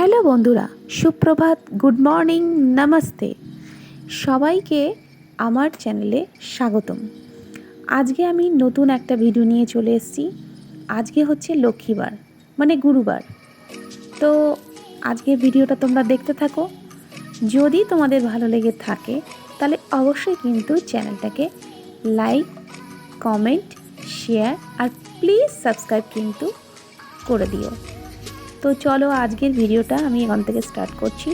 Hello বন্ধুরা, সুপ্রভাত, good morning, namaste. সবাইকে আমার চ্যানেলে স্বাগতম। আজকে আমি নতুন একটা ভিডিও নিয়ে চলে এসেছি। আজকে হচ্ছে লক্ষ্মীবার মানে গুরুবার। তো আজকে ভিডিওটা তোমরা দেখতে থাকো। যদি তোমাদের ভালো লেগে থাকে, তাহলে অবশ্যই কিন্তু চ্যানেলটাকে লাইক, কমেন্ট, শেয়ার আর প্লিজ সাবস্ক্রাইব কিন্তু করে দিও। তো চলো আজকের ভিডিওটা আমি এখান থেকে স্টার্ট করছি।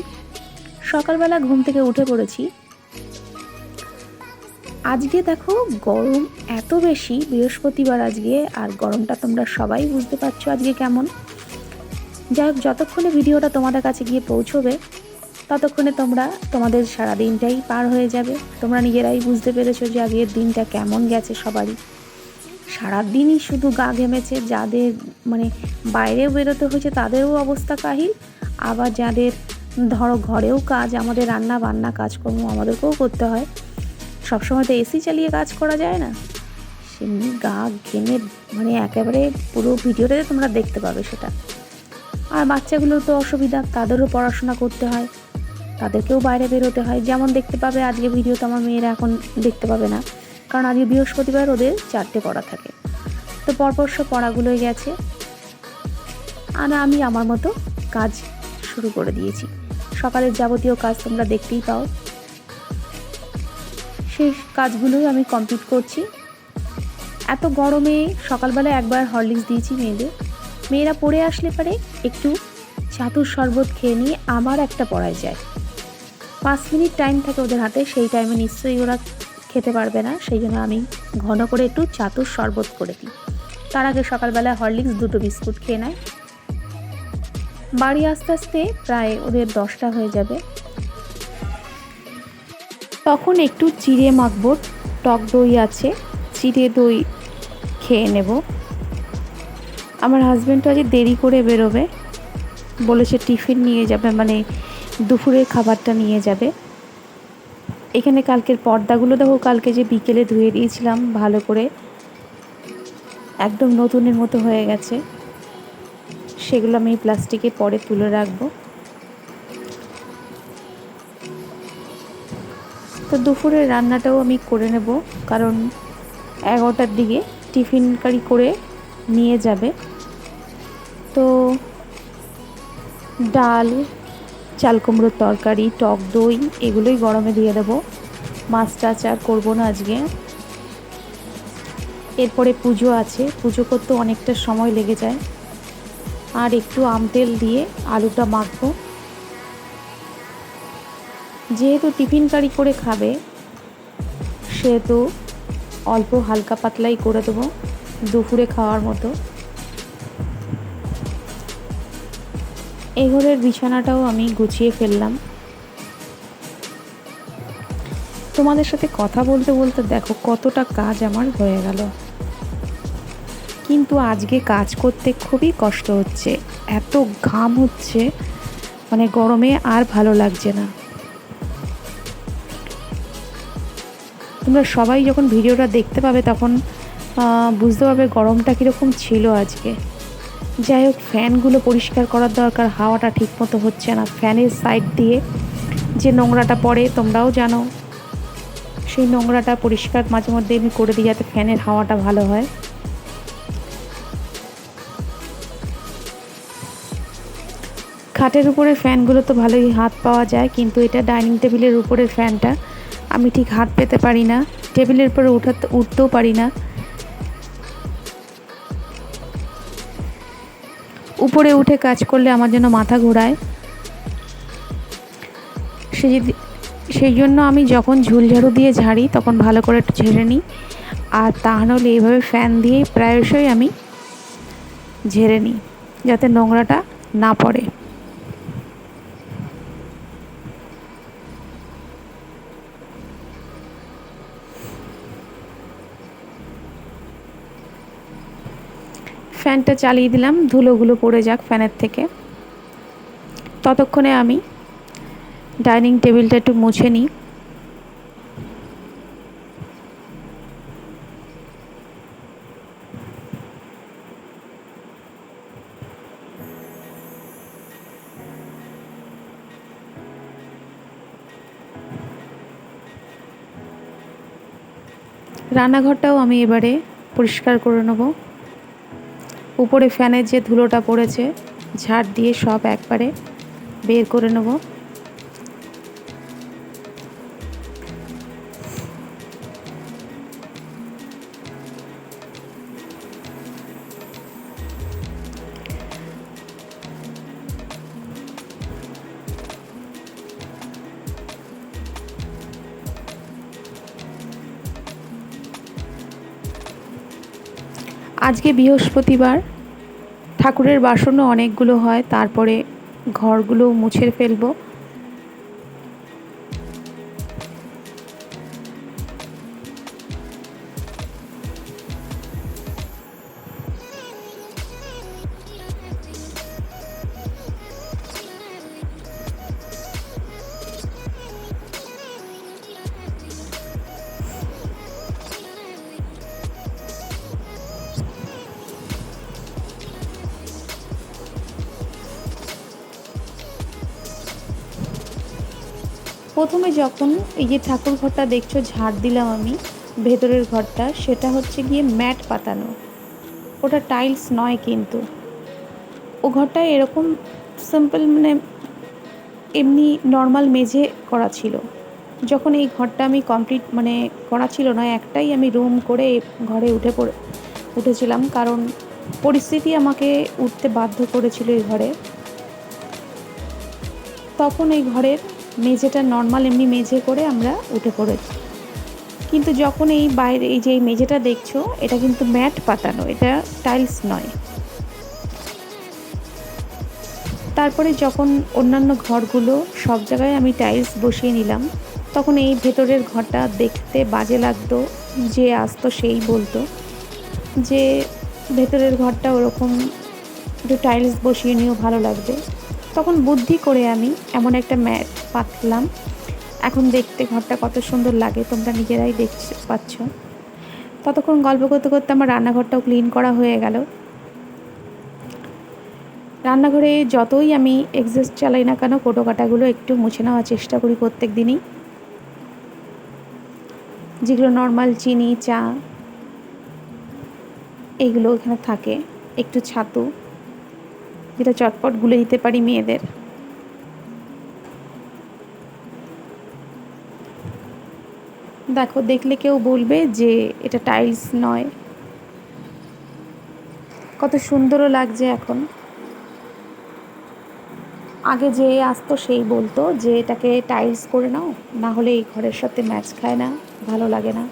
সকালবেলা ঘুম থেকে উঠে পড়েছি। আজকে দেখো গরম এত বেশি, বৃহস্পতিবার আজকে, আর গরমটা তোমরা সবাই বুঝতে পারছ আজকে কেমন। যাই হোক, যতক্ষণে ভিডিওটা তোমাদের কাছে গিয়ে পৌঁছবে, ততক্ষণে তোমরা তোমাদের সারা দিনটাই পার হয়ে যাবে। তোমরা নিজেরাই বুঝতে পেরেছ যে আজকের দিনটা কেমন গেছে সবারই। সারাদিনই শুধু গা ঘেমেছে, যাদের মানে বাইরেও বেরোতে হয়েছে তাদেরও অবস্থা কাহিল। আবার যাদের ধরো ঘরেও কাজ, আমাদের রান্না বান্না কাজকর্ম আমাদেরকেও করতে হয়। সবসময় তো এসি চালিয়ে কাজ করা যায় না। সেমনি গা ঘেমে মানে একেবারে পুরো ভিডিওটাতে তোমরা দেখতে পাবে সেটা। আর বাচ্চাগুলোর তো অসুবিধা, তাদেরও পড়াশোনা করতে হয়, তাদেরকেও বাইরে বেরোতে হয়। যেমন দেখতে পাবে, আজকে ভিডিও তো আমার মেয়েরা এখন দেখতে পাবে না। কারণ আজকে বৃহস্পতিবার ওদের চারটে পড়া থাকে। তো পরপর সব পড়াগুলোই গেছে। আর আমি আমার মতো কাজ শুরু করে দিয়েছি। সকালের যাবতীয় কাজ তোমরা দেখতেই পাও। সেই কাজগুলোই আমি কমপ্লিট করছি। এত গরমে সকালবেলা একবার হরলিক্স দিয়েছি মেয়েদের। মেয়েরা পড়ে আসলে পারে একটু চাতুর শরবত খেয়ে নিয়ে আবার একটা পড়ায় যায়। পাঁচ মিনিট টাইম থাকে ওদের হাতে, সেই টাইমে নিশ্চয়ই ওরা খেতে পারবে না, সেই জন্য আমি ঘন করে একটু চাতুর শরবত করে দিই। তার আগে সকালবেলা হরলিক্স দুটো বিস্কুট খেয়ে নেয়। বাড়ি আস্তে আস্তে প্রায় ওদের দশটা হয়ে যাবে। তখন একটু চিড়ে মাখবো, টক দই আছে, চিড়ে দই খেয়ে নেব। আমার হাজব্যান্ডও আজ দেরি করে বেরোবে, বলেছে টিফিন নিয়ে যাবে মানে দুপুরের খাবারটা নিয়ে যাবে। এখানে কালকের পর্দাগুলো দেখো, কালকে যে বিকেলে ধুয়ে দিয়েছিলাম ভালো করে। একদম নতুনের মতো হয়ে গেছে। সেগুলো আমি প্লাস্টিকে পরে তুলে রাখব। তো দুপুরের রান্নাটাও আমি করে নেব, কারণ এগারোটার দিকে টিফিন কারি করে নিয়ে যাবে। তো ডাল চাল কুমড়োর তরকারি, টক দই, এগুলোই গরমে দিয়ে দেবো। মাছ টাছ আর করব না আজকে। এরপরে পুজো আছে। পুজো করতে অনেকটা সময় লেগে যায়। আর একটু আম তেল দিয়ে আলুটা মাখবো। যেহেতু টিফিন কারি করে খাবে, সেহেতু অল্প হালকা পাতলাই করে দেবো দুপুরে খাওয়ার মতো। এই ঘরের বিছানাটাও আমি গুছিয়ে ফেললাম। তোমাদের সাথে কথা বলতে বলতে দেখো কতটা কাজ আমার হয়ে গেল। কিন্তু আজকে কাজ করতে খুবই কষ্ট হচ্ছে, এত ঘাম হচ্ছে মানে গরমে আর ভালো লাগছে না। তোমরা সবাই যখন ভিডিওটা দেখতে পাবে তখন বুঝতে পারবে গরমটা কীরকম ছিল আজকে। যাই হোক, ফ্যানগুলো পরিষ্কার করার দরকার, হাওয়াটা ঠিকমতো হচ্ছে না। ফ্যানের সাইড দিয়ে যে নোংরাটা পড়ে, তোমরাও জানো, সেই নোংরাটা পরিষ্কার মাঝে মধ্যে আমি করে দিই যাতে ফ্যানের হাওয়াটা ভালো হয়। খাটের উপরে ফ্যানগুলো তো ভালোই হাত পাওয়া যায়, কিন্তু এটা ডাইনিং টেবিলের উপরের ফ্যানটা আমি ঠিক হাত পেতে পারি না। টেবিলের উপরে উঠাতে, উঠতেও পারি না। উপরে উঠে কাজ করলে আমার জন্য মাথা ঘোরায়। সে যদি, সেই জন্য আমি যখন ঝুলঝাড়ু দিয়ে ঝাড়ি, তখন ভালো করে একটু ঝেড়ে নিই। আর তা নাহলে এইভাবে ফ্যান দিয়ে প্রায়শই আমি ঝেড়ে নিই, যাতে নোংরাটা না পড়ে। ফ্যানটা চালিয়ে দিলাম, ধুলোগুলো পড়ে যাক ফ্যানের থেকে। ততক্ষণে আমি ডাইনিং টেবিলটা একটু মুছে নিই। রান্নাঘরটাও আমি এবারে পরিষ্কার করে নেব। উপরে ফ্যানের যে ধুলোটা পড়েছে ঝাড় দিয়ে সব একবারে বের করে নেব। আজকে বৃহস্পতিবার ঠাকুরের বাসনও অনেকগুলো হয় তারপরে ঘরগুলো মুছে ফেলব। প্রথমে যখন এই যে ঠাকুর ঘরটা দেখছ, ঝাড় দিলাম আমি ভেতরের ঘরটা, সেটা হচ্ছে গিয়ে ম্যাট পাতানো। ওটা টাইলস নয় কিন্তু। ও ঘরটা এরকম সিম্পল মানে এমনি নর্মাল মেঝে করা ছিল। যখন এই ঘরটা আমি কমপ্লিট মানে করা ছিল না, একটাই আমি রুম করে ঘরে উঠে পড়ে, উঠেছিলাম। কারণ পরিস্থিতি আমাকে উঠতে বাধ্য করেছিল এই ঘরে। তখন এই ঘরের মেঝেটা নর্মাল এমনি মেঝে করে আমরা উঠে পড়েছি। কিন্তু যখন এই বাইরে, এই যে এই মেঝেটা দেখছ, এটা কিন্তু ম্যাট পাতানো, এটা টাইলস নয়। তারপরে যখন অন্যান্য ঘরগুলো সব জায়গায় আমি টাইলস বসিয়ে নিলাম, তখন এই ভেতরের ঘরটা দেখতে বাজে লাগতো, যে আসতো সেই বলতো, যে ভেতরের ঘরটা ওরকম একটু টাইলস বসিয়ে নিয়েও ভালো লাগবে। তখন বুদ্ধি করে আমি এমন একটা ম্যাট পাতলাম। এখন দেখতে ঘরটা কত সুন্দর লাগে, তোমরা নিজেরাই দেখতে পাচ্ছ। ততক্ষণ গল্প করতে করতে আমার রান্নাঘরটাও ক্লিন করা হয়ে গেল। রান্নাঘরে যতই আমি এক্সস্ট চালাই না কেন, কোটো কাটাগুলো একটু মুছে নেওয়ার চেষ্টা করি প্রত্যেক দিনই। যেগুলো নর্মাল চিনি, চা, এগুলো এখানে থাকে, একটু ছাতু, যেটা চটপট গুলে দিতে পারি মেয়েদের। দেখো, দেখলে কেউ বলবে যে এটা টাইলস নয়। কত সুন্দরও লাগছে এখন। আগে যে আসতো সেই বলতো যে এটাকে টাইলস করে নাও, না হলে এই ঘরের সাথে ম্যাচ খায় না, ভালো লাগে না।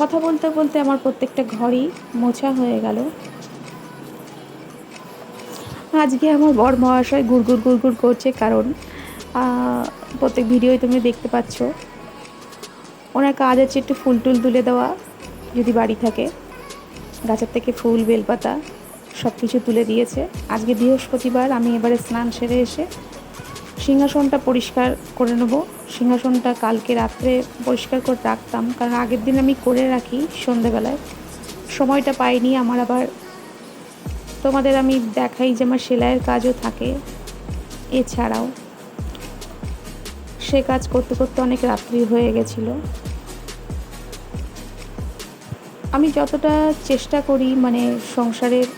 কথা বলতে বলতে আমার প্রত্যেকটা ঘরই মোছা হয়ে গেল। আজকে আমার বর মহাশয় গুড়গুড় গুড়গুড় করছে কারণ প্রত্যেক ভিডিওই তুমি দেখতে পাচ্ছ। ওনার কাজ হচ্ছে একটু ফুল টুল তুলে দেওয়া, যদি বাড়ি থাকে। গাছের থেকে ফুল, বেলপাতা সব কিছু তুলে দিয়েছে। আজকে বৃহস্পতিবার, আমি এবারে স্নান সেরে এসে সিংহাসনটা পরিষ্কার করে নেব। সিংহাসনটা কালকে রাত্রে পরিষ্কার করে রাখতাম, কারণ আগের দিন আমি করে রাখি সন্ধেবেলায় সময়টা পাইনি, আমার আবার তোমাদের আমি দেখাই যে আমার সেলাইয়ের কাজও থাকে। এছাড়াও সে কাজ করতে করতে অনেক রাত্রি হয়ে গেছিল। আমি যতটা চেষ্টা করি মানে সংসারের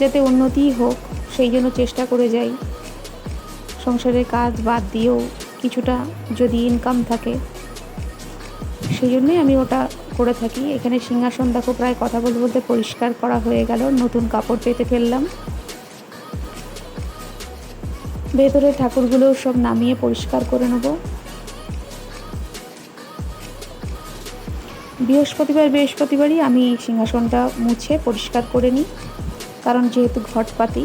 যাতে উন্নতিই হোক, সেই জন্য চেষ্টা করে যাই। সংসারের কাজ বাদ দিয়েও কিছুটা যদি ইনকাম থাকে, সেই জন্যই আমি ওটা করে থাকি। এখানে সিংহাসন দেখো, প্রায় কথা বলতে বলতে পরিষ্কার করা হয়ে গেল। নতুন কাপড় পেতে ফেললাম। ভেতরে ঠাকুরগুলো সব নামিয়ে পরিষ্কার করে নেব। বৃহস্পতিবার, বৃহস্পতিবারই আমি সিংহাসনটা মুছে পরিষ্কার করে নিই, কারণ যেহেতু ঘটপাতি।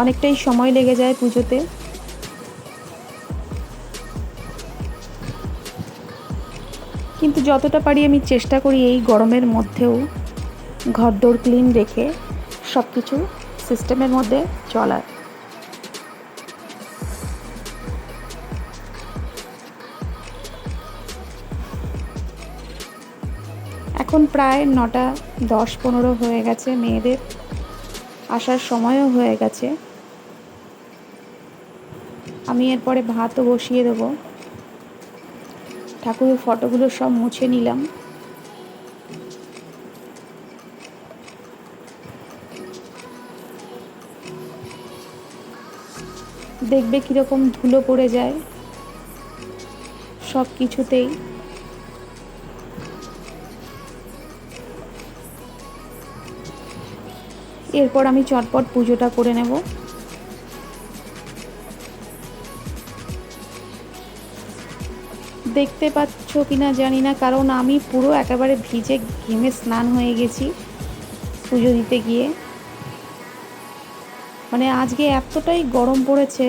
অনেকটাই সময় লেগে যায় পুজোতে। কিন্তু যতটা পারি আমি চেষ্টা করি এই গরমের মধ্যেও ঘরদোর ক্লিন রেখে সব কিছু সিস্টেমের মধ্যে চলার। এখন প্রায় নটা দশ পনেরো হয়ে গেছে মেয়েদের। আসার সময়ও হয়ে গেছে। আমি এরপরে ভাতও বসিয়ে দেবো। ঠাকুরের ফটোগুলো সব মুছে নিলাম। দেখবে কীরকম ধুলো পড়ে যায় সব কিছুতেই। এরপর আমি চটপট পুজোটা করে নেব। দেখতে পাচ্ছ কি না জানি না, কারণ আমি পুরো একেবারে ভিজে ঘেমে স্নান হয়ে গেছি পুজো দিতে গিয়ে। মানে আজকে এতটাই গরম পড়েছে,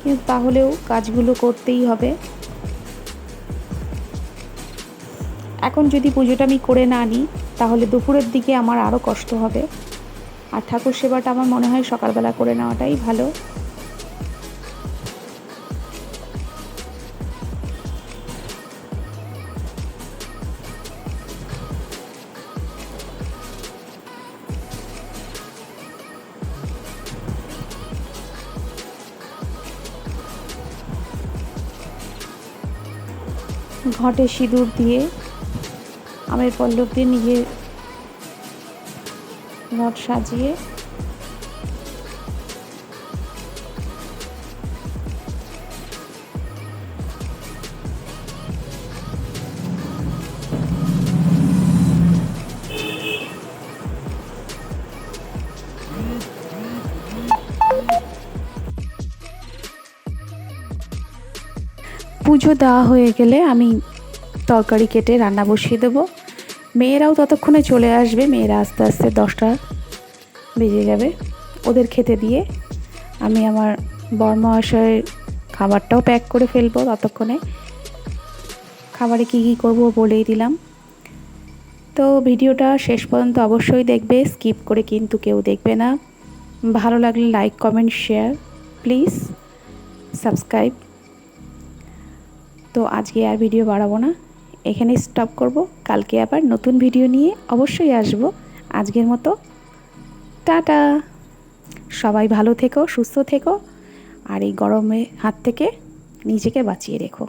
কিন্তু তাহলেও কাজগুলো করতেই হবে। এখন যদি পুজোটা আমি করে না নিই, তাহলে দুপুরের দিকে আমার আরও কষ্ট হবে। আর ঠাকুর সেবাটা আমার মনে হয় সকালবেলা করে নেওয়াটাই ভালো। ঘটে সিঁদুর দিয়ে আমের পল্লব দিয়ে নিজের ঘট সাজিয়ে পুজো দেওয়া হয়ে গেলে আমি তরকারি কেটে রান্না বসিয়ে দেবো। মেয়েরাও ততক্ষণে চলে আসবে, মেয়েরা আস্তে আস্তে দশটা বেজে যাবে ওদের খেতে দিয়ে। আমি আমার বর্মহাশয়ের খাবারটাও প্যাক করে ফেলব ততক্ষণে। খাবারে কী কী করব বলেই দিলাম। তো ভিডিওটা শেষ পর্যন্ত অবশ্যই দেখবে, স্কিপ করে কিন্তু কেউ দেখবে না। ভালো লাগলে like, comment, share, please subscribe. তো আজকে আর ভিডিও বাড়াবো না। এখানে স্টপ করব। কালকে আবার নতুন ভিডিও নিয়ে অবশ্যই আসব। আজকের মতো। টাটা। সবাই ভালো থেকো, সুস্থ থেকো। আর এই গরমে হাত থেকে নিজেকে বাঁচিয়ে রেখো।